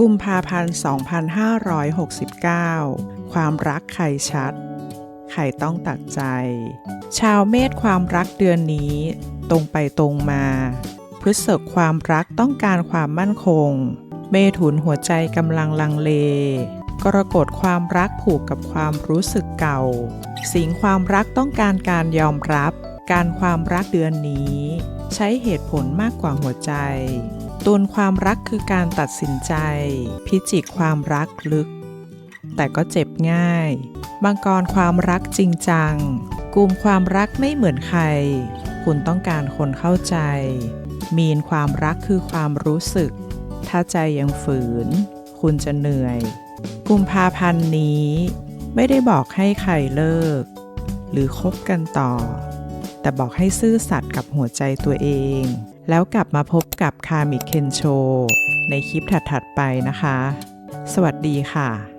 กุมภาพันธ์ 2569 ความรักใครชัด ใครต้องตัดใจ ชาวเมษความรักเดือนนี้ ตรงไปตรงมา พฤษภความรักต้องการความมั่นคง เมถุนหัวใจกำลังลังเล กรกฎความรักผูกกับความรู้สึกเก่า สิงความรักต้องการการยอมรับ การความรักเดือนนี้ ใช้เหตุผลมากกว่าหัวใจ ตุลความรักคือการตัดสินใจ พิจิกความรักลึก แต่ก็เจ็บง่ายมังกรความรักจริงจังกลุ่มความรักไม่เหมือนใคร คุณต้องการคนเข้าใจ มีนความรักคือความรู้สึก ถ้าใจยังฝืน คุณจะเหนื่อยกุมภาพันธ์นี้ ไม่ได้บอกให้ใครเลิก หรือคบกันต่อ แต่บอกให้ซื่อสัตย์กับหัวใจตัวเอง แล้วกลับมาพบกับคามิเคนโชในคลิปถัดๆไปนะคะ สวัสดีค่ะ